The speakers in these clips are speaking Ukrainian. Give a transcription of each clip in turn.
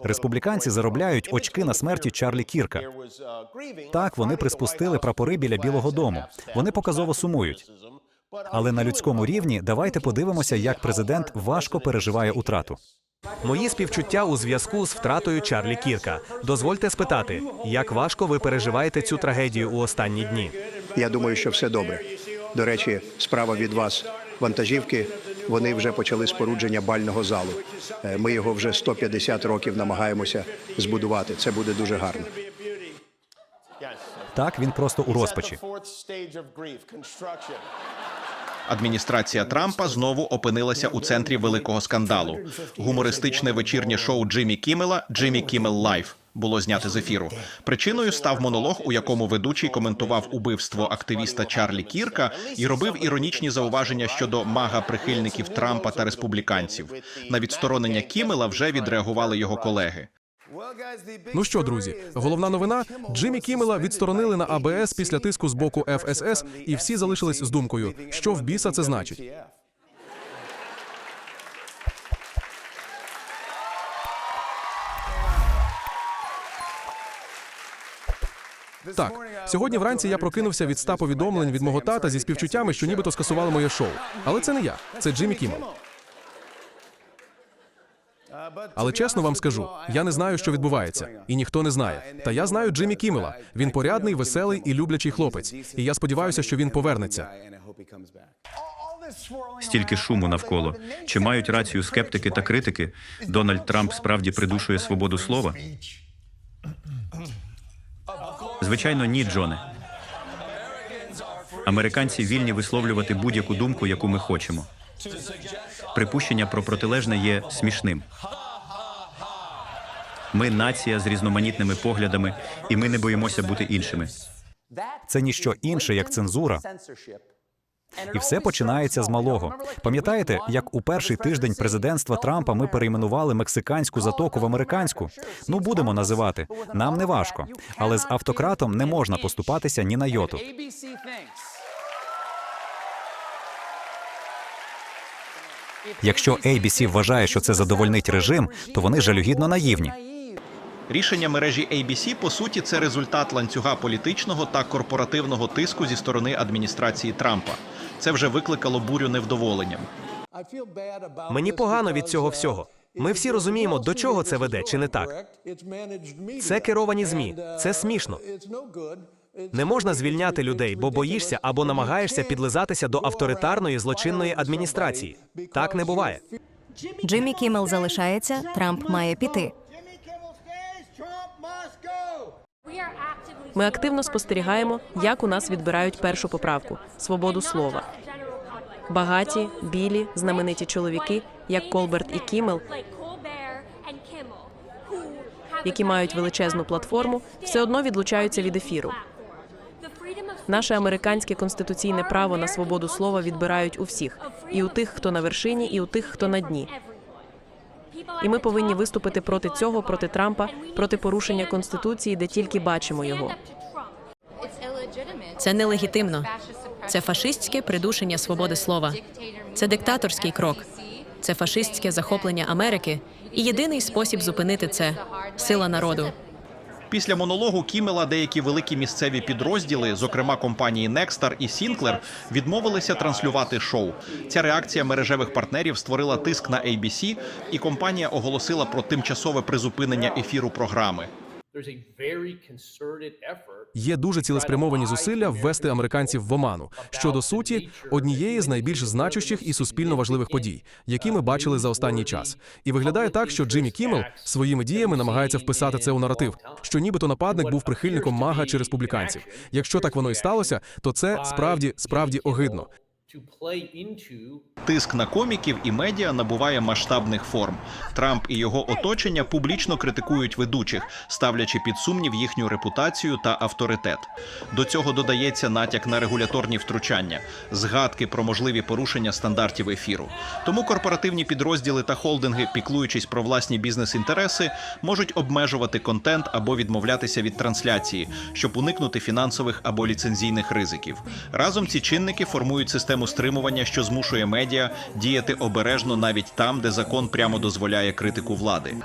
Республіканці заробляють очки на смерті Чарлі Кірка. Так, вони приспустили прапори біля Білого Дому. Вони показово сумують. Але на людському рівні давайте подивимося, як президент важко переживає утрату. Мої співчуття у зв'язку з втратою Чарлі Кірка. Дозвольте спитати, як важко ви переживаєте цю трагедію у останні дні? Я думаю, що все добре. До речі, справа від вас вантажівки. Вони вже почали спорудження бального залу. Е, Ми його вже 150 років намагаємося збудувати. Це буде дуже гарно. Так, він просто у розпачі. Адміністрація Трампа знову опинилася у центрі великого скандалу. Гумористичне вечірнє шоу Джиммі Кіммела «Джиммі Кіммел Лайв» було знято з ефіру. Причиною став монолог, у якому ведучий коментував убивство активіста Чарлі Кірка і робив іронічні зауваження щодо мага прихильників Трампа та республіканців. На відсторонення Кіммела вже відреагували його колеги. Ну що, друзі, головна новина: Джиммі Кіммела відсторонили на АБС після тиску з боку ФСС, і всі залишились з думкою, що в біса це значить. Так, сьогодні вранці я прокинувся від ста повідомлень від мого тата зі співчуттями, що нібито скасували моє шоу. Але це не я, це Джиммі Кіммел. Але чесно вам скажу, я не знаю, що відбувається, і ніхто не знає. Та я знаю Джиммі Кіммела. Він порядний, веселий і люблячий хлопець. І я сподіваюся, що він повернеться. Стільки шуму навколо. Чи мають рацію скептики та критики? Дональд Трамп справді придушує свободу слова? Звичайно, ні, Джоне. Американці вільні висловлювати будь-яку думку, яку ми хочемо. Припущення про протилежне є смішним. Ми нація з різноманітними поглядами, і ми не боїмося бути іншими. Це ніщо інше, як цензура. І все починається з малого. Пам'ятаєте, як у перший тиждень президентства Трампа ми перейменували мексиканську затоку в американську? Ну будемо називати. Нам не важко. Але з автократом не можна поступатися ні на йоту. Якщо ABC вважає, що це задовольнить режим, то вони жалюгідно наївні. Рішення мережі ABC, по суті, це результат ланцюга політичного та корпоративного тиску зі сторони адміністрації Трампа. Це вже викликало бурю невдоволенням. Мені погано від цього всього. Ми всі розуміємо, до чого це веде, чи не так? Це керовані змі. Це смішно. Не можна звільняти людей, бо боїшся або намагаєшся підлизатися до авторитарної злочинної адміністрації. Так не буває. Джиммі Кіммел залишається, Трамп має піти. Ми активно спостерігаємо, як у нас відбирають першу поправку свободу слова. Багаті, білі, знамениті чоловіки, як Колберт і Кіммел, які мають величезну платформу, все одно відлучаються від ефіру. Наше американське конституційне право на свободу слова відбирають у всіх і у тих, хто на вершині, і у тих, хто на дні. І ми повинні виступити проти цього, проти Трампа, проти порушення конституції, де тільки бачимо його. Це нелегітимно. Це фашистське придушення свободи слова. Це диктаторський крок. Це фашистське захоплення Америки. І єдиний спосіб зупинити це сила народу. Після монологу Кімела деякі великі місцеві підрозділи, зокрема компанії Некстар і Сінклер, відмовилися транслювати шоу. Ця реакція мережевих партнерів створила тиск на ABC, і компанія оголосила про тимчасове призупинення ефіру програми. Є дуже цілеспрямовані зусилля ввести американців в оману щодо суті однієї з найбільш значущих і суспільно важливих подій, які ми бачили за останній час. І виглядає так, що Джиммі Кіммел своїми діями намагається вписати це у наратив, що нібито нападник був прихильником мага чи республіканців. Якщо так воно і сталося, то це справді справді огидно. Тиск на коміків і медіа набуває масштабних форм. Трамп і його оточення публічно критикують ведучих, ставлячи під сумнів їхню репутацію та авторитет. До цього додається натяк на регуляторні втручання, згадки про можливі порушення стандартів ефіру. Тому корпоративні підрозділи та холдинги, піклуючись про власні бізнес-інтереси, можуть обмежувати контент або відмовлятися від трансляції, щоб уникнути фінансових або ліцензійних ризиків. Разом ці чинники формують систему стримування, що змушує медіа діяти обережно навіть там, де закон прямо дозволяє критику влади.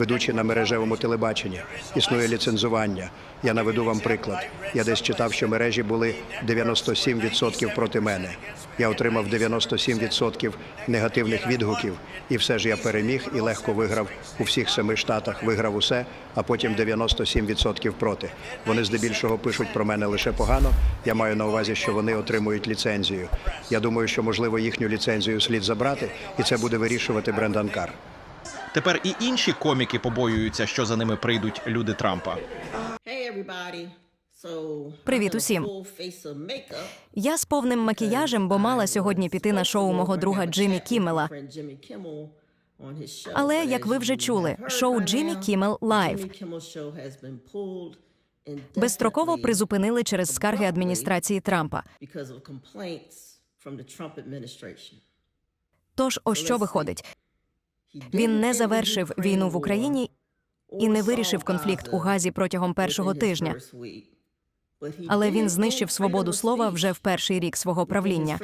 Ведучі на мережевому телебаченні. Існує ліцензування. Я наведу вам приклад. Я десь читав, що мережі були 97% проти мене. Я отримав 97% негативних відгуків, і все ж я переміг і легко виграв у всіх семи штатах. Виграв усе, а потім 97% проти. Вони здебільшого пишуть про мене лише погано. Я маю на увазі, що вони отримують ліцензію. Я думаю, що можливо їхню ліцензію слід забрати, і це буде вирішувати Брендан Кар. Тепер і інші коміки побоюються, що за ними прийдуть люди Трампа. Привіт усім. Я з повним макіяжем, бо мала сьогодні піти на шоу мого друга Джиммі Кіммела. Але як ви вже чули, шоу Джиммі Кіммел Лайв безстроково призупинили через скарги адміністрації Трампа. Тож, ось що виходить? Він не завершив війну в Україні і не вирішив конфлікт у Газі протягом першого тижня. Але він знищив свободу слова вже в перший рік свого правління.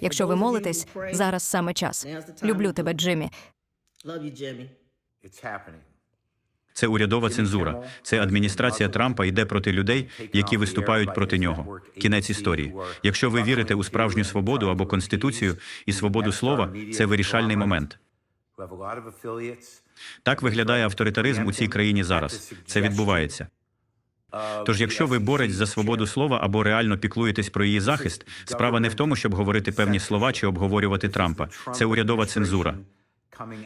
Якщо ви молитесь, зараз саме час. Люблю тебе, Джиммі. Це урядова цензура. Це адміністрація Трампа йде проти людей, які виступають проти нього. Кінець історії. Якщо ви вірите у справжню свободу або конституцію і свободу слова, це вирішальний момент. Так виглядає авторитаризм у цій країні зараз. Це відбувається. Тож, якщо ви борець за свободу слова або реально піклуєтесь про її захист, справа не в тому, щоб говорити певні слова чи обговорювати Трампа. Це урядова цензура.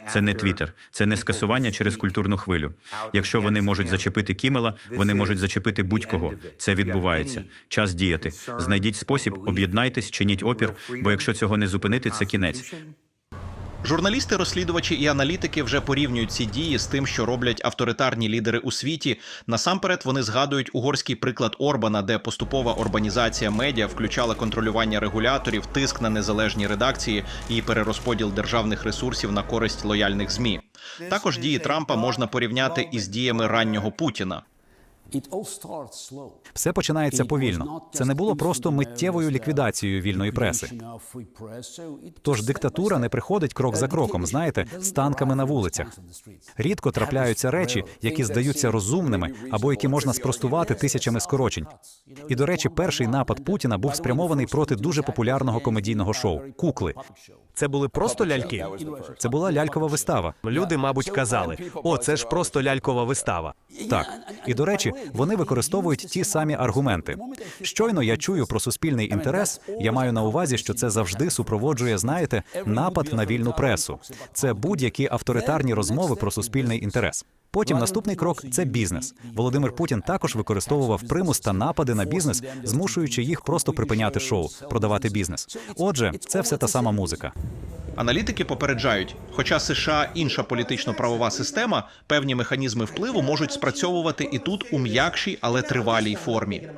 Це не Твіттер, це не скасування через культурну хвилю. Якщо вони можуть зачепити Кімела, вони можуть зачепити будь-кого. Це відбувається. Час діяти. Знайдіть спосіб, об'єднайтесь, чиніть опір, бо якщо цього не зупинити, це кінець. Журналісти, розслідувачі і аналітики вже порівнюють ці дії з тим, що роблять авторитарні лідери у світі. Насамперед вони згадують угорський приклад Орбана, де поступова урбанізація медіа включала контролювання регуляторів, тиск на незалежні редакції і перерозподіл державних ресурсів на користь лояльних змі. Також дії Трампа можна порівняти із діями раннього Путіна. Все починається повільно. Це не було просто миттєвою ліквідацією вільної преси. Тож диктатура не приходить крок за кроком, знаєте, з танками на вулицях. Рідко трапляються речі, які здаються розумними або які можна спростувати тисячами скорочень. І до речі, перший напад Путіна був спрямований проти дуже популярного комедійного шоу Кукли. Це були просто ляльки. Це була лялькова вистава. Люди, мабуть, казали: о, це ж просто лялькова вистава. Так і до речі, вони використовують ті самі аргументи. Щойно я чую про суспільний інтерес. Я маю на увазі, що це завжди супроводжує, знаєте, напад на вільну пресу. Це будь-які авторитарні розмови про суспільний інтерес. Потім наступний крок це бізнес. Володимир Путін також використовував примус та напади на бізнес, змушуючи їх просто припиняти шоу, продавати бізнес. Отже, це все та сама музика. Аналітики попереджають, хоча США інша політично-правова система, певні механізми впливу можуть спрацьовувати і тут у м'якшій, але тривалій формі.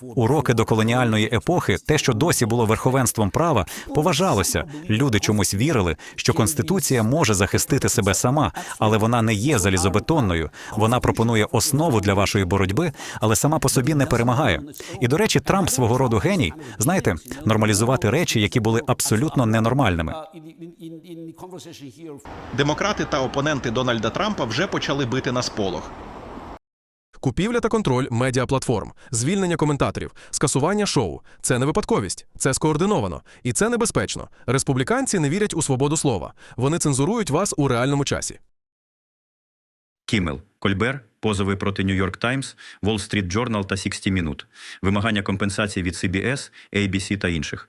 Уроки до колоніальної епохи, те, що досі було верховенством права, поважалося. Люди чомусь вірили, що конституція може захистити себе сама, але вона не є залізобетонною. Вона пропонує основу для вашої боротьби, але сама по собі не перемагає. І до речі, Трамп свого роду геній, знаєте, нормалізувати речі, які були абсолютно ненормальними. Демократи та опоненти Дональда Трампа вже почали бити на сполох. Купівля та контроль медіаплатформ, звільнення коментаторів, скасування шоу це не випадковість, це скоординовано і це небезпечно. Республіканці не вірять у свободу слова. Вони цензурують вас у реальному часі. Кімел, Кольбер, позови проти Нью-Йорк Таймс, Wall Street Journal та 60 Minute, вимагання компенсацій від CBS, ABC та інших.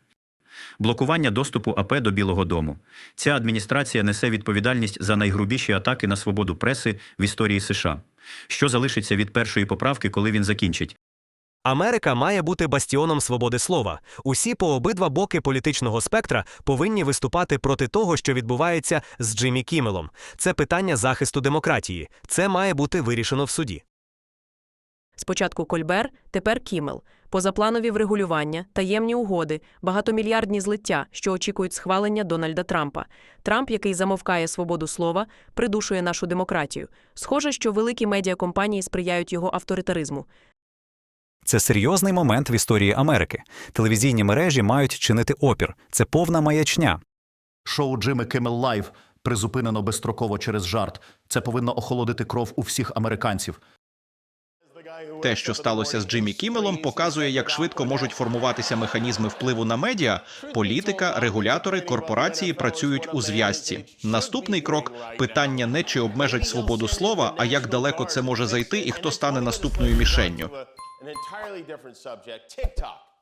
Блокування доступу АП до Білого Дому. Ця адміністрація несе відповідальність за найгрубіші атаки на свободу преси в історії США. Що залишиться від першої поправки, коли він закінчить? Америка має бути бастіоном свободи слова. Усі по обидва боки політичного спектра повинні виступати проти того, що відбувається з Джиммі Кімелом. Це питання захисту демократії. Це має бути вирішено в суді. Спочатку Кольбер, тепер Кімел. Позапланові врегулювання, таємні угоди, багатомільярдні злиття, що очікують схвалення Дональда Трампа. Трамп, який замовкає свободу слова, придушує нашу демократію. Схоже, що великі медіакомпанії сприяють його авторитаризму. Це серйозний момент в історії Америки. Телевізійні мережі мають чинити опір. Це повна маячня. Шоу Джимми Киммел Лайв призупинено безстроково через жарт. Це повинно охолодити кров у всіх американців. Те, що сталося з Джиммі Кімелом, показує, як швидко можуть формуватися механізми впливу на медіа. Політика, регулятори, корпорації працюють у зв'язці. Наступний крок питання не чи обмежать свободу слова, а як далеко це може зайти, і хто стане наступною мішенню.